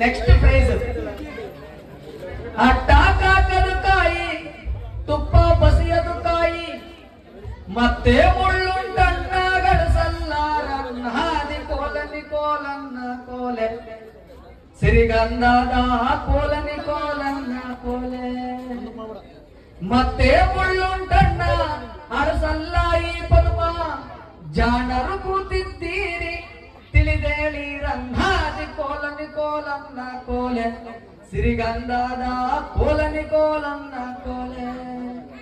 Next price ಅಟ್ಟಾಕಾಕದು ಕಾಯಿ ತುಪ್ಪ ಬಸಿಯದು ಕಾಯಿ, ಮತ್ತೆ ಮುಳ್ಳುಂಟಣ್ಣ ಗಡಸಲ್ಲಾರನ್ನ ಹಾದಿ ಕೋಲನಿ ಕೋಲನ್ನ ಕೋಲೆ. ಸಿರಿಗಂಧದ ಕೋಲನಿ ಕೋಲನ್ನ ಕೋಲೆ. ಮತ್ತೆ ಮುಳ್ಳುಂಟಣ್ಣ ಅರಸಲ್ಲ ಈ ಪದ್ಮ, ಜಾಣರು ಕೂತಿದ್ದೀರಿ ತಿಳಿದೇಳಿ ರಂಗಾದಿ ಕೋಲನಿ ಕೋಲನ್ನ ಕೋಲೆ. ಸಿರಿಗಂಧದ ಕೋಲನಿ ಕೋಲನ್ನ ಕೋಲೆ.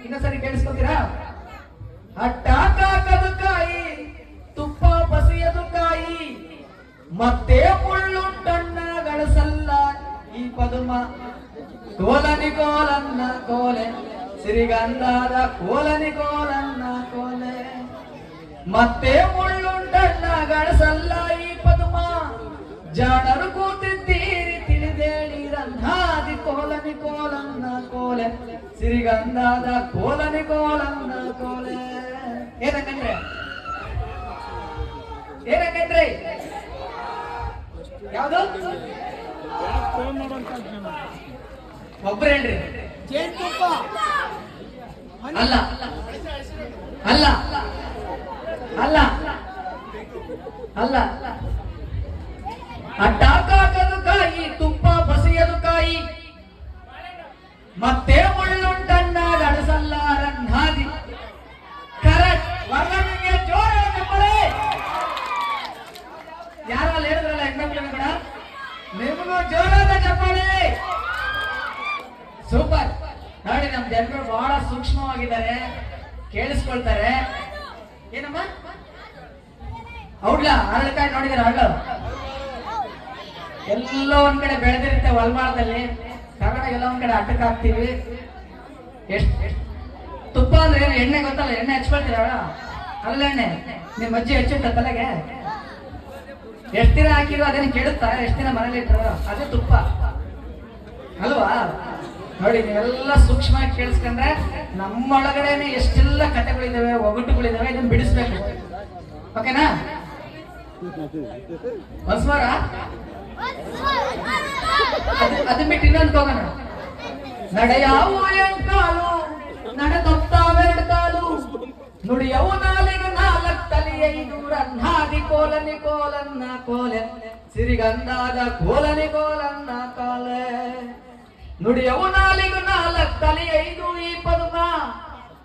ಇನ್ನೊಂದ್ಸರಿ ಕೇಳಿಸ್ಕೊತೀರಾ? ಅಟ್ಟ ಕಾಕದು ಕಾಯಿ, ತುಪ್ಪ ಬಸಿಯದು ಕಾಯಿ. ಮತ್ತೆ ಮುಳ್ಳುಂಟಣ್ಣ ಗಳಸಲ್ಲ ಈ ಪದುಮ. ಕೋಲನಿ ಕೋಲನ್ನ ಕೋಲೆ. ಸಿರಿಗಂಧಾದ ಕೋಲನಿ ಕೋಲನ್ನ ಕೋಲೆ. ಮತ್ತೆ ಮುಳ್ಳುಂಟಣ್ಣ ಜಾಣರು ಕೂತಿದ್ದೀರಿ ತಿಳಿದೇಳಿ ರಂಧಾದಿ ಕೋಲನಿ ಕೋಲನ್ನ ಕೋಲೆ. ಸಿರಿಗಂಧಾದ ಕೋಲನಿ ಕೋಲನ್ನ ಕೋಲೆ. ಏನಕ್ಕಂದ್ರೆ? ಏನಕ್ಕಂದ್ರೆ? ಯಾವುದು? ಜೇನುತುಪ್ಪ ಅಲ್ಲ. ಅಲ್ಲ. ಅಲ್ಲ. ಅಲ್ಲ. ಅಟ್ಟಾಕಾಕದು ಕಾಯಿ, ತುಪ್ಪ ಬಸಿಯದು ಕಾಯಿ. ಮತ್ತೆ ಮುಳ್ಳುಂಟನ್ನ ಗಡಸಲ್ಲ ರನ್ನಾದಿ ಕರೆಕ್ಟ್, ವರ್ಣನಿಗೆ ಜೋರಾದ ಚಪ್ಪಳೆ ಯಾರು ಅಲ್ಲಿ ಹೇಳಿದ್ರಲ್ಲ ಹೆಣ್ಮಕ್ಳಿಗೆ ಕೂಡ ನಿಮಗೂ ಜೋರಾದ ಚಪ್ಪಾಳೆ ಸೂಪರ್. ನೋಡಿ, ನಮ್ ಜನರು ಬಹಳ ಸೂಕ್ಷ್ಮವಾಗಿದ್ದಾರೆ. ಕೇಳಿಸ್ಕೊಳ್ತಾರೆ. ಏನಮ್ಮ? ಹೌಡ್ಲ ಹರಳಕಾಯಿ ನೋಡಿದಾರೆ ಹಳ್ಳು ಎಲ್ಲೋ ಒಂದ್ ಕಡೆ ಬೆಳೆದಿರುತ್ತೆ ಹೊಲ್ಮಾಳದಲ್ಲಿ ತಗೊಂಡ ಎಲ್ಲ ಒಂದ್ ಕಡೆ ಅಟ್ಟಕ್ಕೆ ಹಾಕ್ತಿವಿ. ತುಪ್ಪ ಅಂದ್ರೆ ಏನು? ಎಣ್ಣೆ ಗೊತ್ತಲ್ಲ? ಎಣ್ಣೆ ಹಚ್ಕೊಳ್ತೀರ ಅಲ್ಲೆಣ್ಣೆ ನಿಮ್ಮ ಅಜ್ಜಿ ಹೆಚ್ಚುತ್ತ ತಲೆಗೆ? ಎಷ್ಟು ದಿನ ಹಾಕಿರೋ ಅದೇನು ಕೆಡುತ್ತಾ? ಎಷ್ಟು ದಿನ ಮನೇಲಿ ಇಟ್ಟರು ಅದೇ ತುಪ್ಪ. ಅಲ್ವಾ? ನೋಡಿ, ನೀವೆಲ್ಲ ಸೂಕ್ಷ್ಮವಾಗಿ ಕೇಳಿಸ್ಕೊಂಡ್ರೆ ನಮ್ಮೊಳಗಡೆನೆ ಎಷ್ಟೆಲ್ಲ ಕಥೆಗಳಿದಾವೆ, ಒಗಟುಗಳಿದಾವೆ, ಇದನ್ನ ಬಿಡಿಸ್ಬೇಕು. ಓಕೆನಾ? ಒಂದ್ಸ್ವಾರ ಅದು- ಬಿಟ್ಟು ಇನ್ನೊಂದು ಹೋಗೋಣ. ನಡೆಯಾವು ಎಂಕಾಲು ನಡೆ ತಪ್ತಾವೆರಡು ಕಾಲು. ನುಡಿಯವು ನಾಲಿಗೆ ನಾಲ್ಕು ತಲಿ ಐದು ರನ್ನಾದಿ ಕೋಲನಿ ಕೋಲನ್ನ ಕೋಲೆ. ಸಿರಿಗಂಧಾದ ಕೋಲನಿ ಕೋಲನ್ನ ಕಾಲೆ. ನುಡಿಯವು ನಾಲಿಗು ನಾಲ್ಕು ತಲಿ ಐದು, ಈ ಪದುಮ.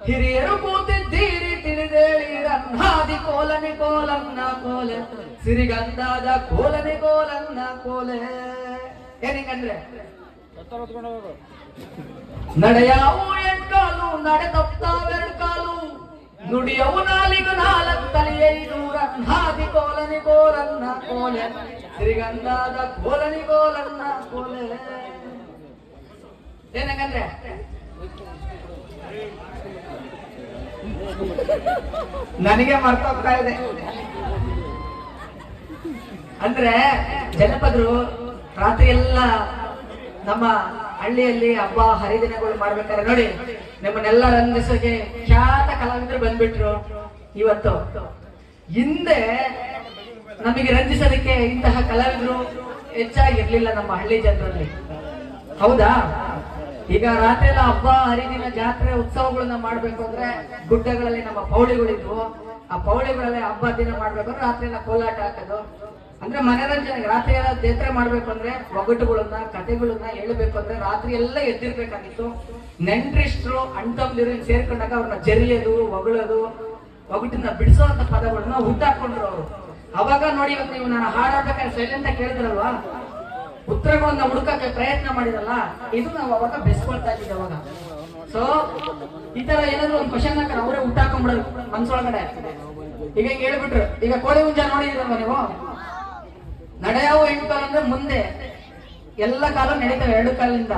ಹಿರಿಯರು ಕೂತಿದ್ದೀರಿ, ತಿಳಿದೇಳಿ ರನ್ನಾದಿ ಕೋಲನಿ ಕೋಲನ್ನ ಕೋಲೆ. ಸಿರಿಗಂಧಾದ ಕೋಲನೆ ಕೋಲನ್ನ ಕೋಲೆ. ಏನಿಂಗಂದ್ರೆ? ನಡೆಯಾವು ಎಂಟ್ಕಾಲು ನಡೆ ತಪ್ತಾವೆರಡು ಕಾಲು ನುಡಿಯವು ನಾಲಿಗು ನಾಲ್ಕು ತಲೆಯೈದು ಹಾದಿ ಕೋಲನಿ ಕೋಲನ್ನ ಕೋಲೆ. ಶ್ರೀಗಂಧದ ಕೋಲನಿ ಕೋಲನ್ನ ಕೋಲೆ. ಏನಂಗಂದ್ರೆ? ನನಗೆ ಮರ್ತೋಗ್ತಾ ಇದೆ. ಅಂದ್ರೆ ಜನಪದರು ರಾತ್ರಿ ಎಲ್ಲ ನಮ್ಮ ಹಳ್ಳಿಯಲ್ಲಿ ಹಬ್ಬ ಹರಿದಿನಗಳು ಮಾಡ್ಬೇಕಾದ್ರೆ ನೋಡಿ ನಿಮ್ಮನ್ನೆಲ್ಲ ರಂಜಿಸೋಕೆ ಖ್ಯಾತ ಕಲಾವಿದರು ಬಂದ್ಬಿಟ್ರು ಇವತ್ತು. ಹಿಂದೆ ನಮಗೆ ರಂಜಿಸೋದಕ್ಕೆ ಇಂತಹ ಕಲಾವಿದರು ಹೆಚ್ಚಾಗಿರ್ಲಿಲ್ಲ ನಮ್ಮ ಹಳ್ಳಿ ಜನರಲ್ಲಿ. ಹೌದಾ? ಈಗ ರಾತ್ರಿ ಎಲ್ಲ ಹಬ್ಬ, ಹರಿದಿನ, ಜಾತ್ರೆ, ಉತ್ಸವಗಳನ್ನ ಮಾಡ್ಬೇಕು ಅಂದ್ರೆ ಗುಡ್ಡಗಳಲ್ಲಿ ನಮ್ಮ ಪೌಳಿಗಳಿದ್ವು. ಆ ಪೌಳಿಗಳಲ್ಲಿ ಹಬ್ಬ ದಿನ ಮಾಡ್ಬೇಕು ಅಂದ್ರೆ ರಾತ್ರಿ ಎಲ್ಲ ಕೋಲಾಟ ಹಾಕೋದು ಅಂದ್ರೆ ಮನೋರಂಜನೆ, ರಾತ್ರಿ ಎಲ್ಲ ಜಾತ್ರೆ ಮಾಡ್ಬೇಕು ಅಂದ್ರೆ ಒಗಟುಗಳನ್ನ ಕಥೆಗಳನ್ನ ಹೇಳ್ಬೇಕು ಅಂದ್ರೆ ರಾತ್ರಿ ಎಲ್ಲ ಎದ್ದಿರ್ಬೇಕಾಗಿತ್ತು. ನೆಂಟ್ರಿಷ್ಟ್ರು ಅಣ್ತಂದಿರು ಸೇರ್ಕೊಂಡಾಗ ಅವ್ರನ್ನ ಜರಿಯೋದು ಒಗಳೋದು ಒಗಟನ್ನ ಬಿಡಿಸುವಂತ ಪದಗಳನ್ನ ಹುಟ್ಟಾಕೊಂಡ್ರು ಅವರು. ಅವಾಗ ನೋಡಿ ಇವತ್ತು ನೀವು ನಾನು ಹಾಡಾಡ್ಬೇಕಾದ್ರೆ ಸೈಲೆಂಟ್ ಕೇಳಿದ್ರಲ್ವಾ? ಉತ್ತರಗಳನ್ನ ಹುಡುಕಕ್ಕೆ ಪ್ರಯತ್ನ ಮಾಡಿರಲ್ಲ ಇದು ನಾವು ಅವಾಗ ಬೆಸ್ಕೊಳ್ತಾ ಇದ್ದೀವಿ ಅವಾಗ. ಸೊ ಈ ತರ ಏನಾದ್ರು ಒಂದು ಕ್ವಶನ್ ಹಾಕೊಂಡು ಅವರೇ ಊಟ ಹಾಕೊಂಡ್ಬಿಡೋದು, ಮನ್ಸೊಳಗಡೆ. ಈಗ ಹಿಂಗ್ ಹೇಳ್ಬಿಟ್ರು, ಈಗ ಕೋಳಿ ಹುಂಜ ನೋಡಿದಿರಲ್ವ ನೀವು? ನಡೆಯೋ ಎಂಟು ಕಾಲ ಅಂದ್ರೆ ಮುಂದೆ. ಎಲ್ಲ ಕಾಲ ನಡೀತಾವೆ ಎರಡು ಕಾಲಿಂದ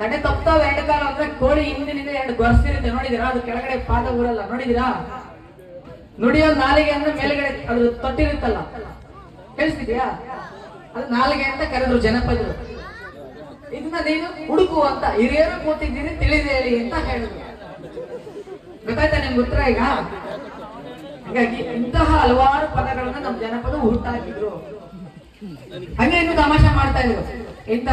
ನಡೆ ತಪ್ತಾವ ಎರಡು ಕಾಲ ಅಂದ್ರೆ ಕೋಳಿ ಹಿಂದಿನಿಂದ ಎರಡು ಗೊರ್ಸಿರುತ್ತೆ. ನೋಡಿದಿರಾ ಅದು ಕೆಳಗಡೆ ಪಾದ ಊರಲ್ಲ ನೋಡಿದಿರಾ ನುಡಿಯೋ ನಾಲಿಗೆ ಅಂದ್ರೆ ಮೇಲ್ಗಡೆ ಅದು ತೊಟ್ಟಿರುತ್ತಲ್ಲ. ಕೇಳಿಸ್ತಿದ್ಯಾ? ಅದು ನಾಲಿಗೆ ಅಂತ ಕರೆದ್ರು ಜನಪದರು. ಇದನ್ನ ನೀನು ಹುಡುಕು ಅಂತ ಹಿರಿಯರು ಕೂತಿದ್ದೀನಿ ತಿಳಿದು ಹೇಳಿ ಅಂತ ಹೇಳಿದ್ರು. ಗೊತ್ತಾಯ್ತಾ ನಿಮ್ಗೆ ಉತ್ತರ ಈಗ? ಹಾಗಾಗಿ ಇಂತಹ ಹಲವಾರು ಪದಗಳನ್ನ ನಮ್ಮ ಜನಪದ ಹುಟ್ಟಾಕಿದ್ರು. ಹಂಗೆ ಇನ್ನು ತಮಾಷೆ ಮಾಡ್ತಾ ಇದ್ರು. ಇಂಥ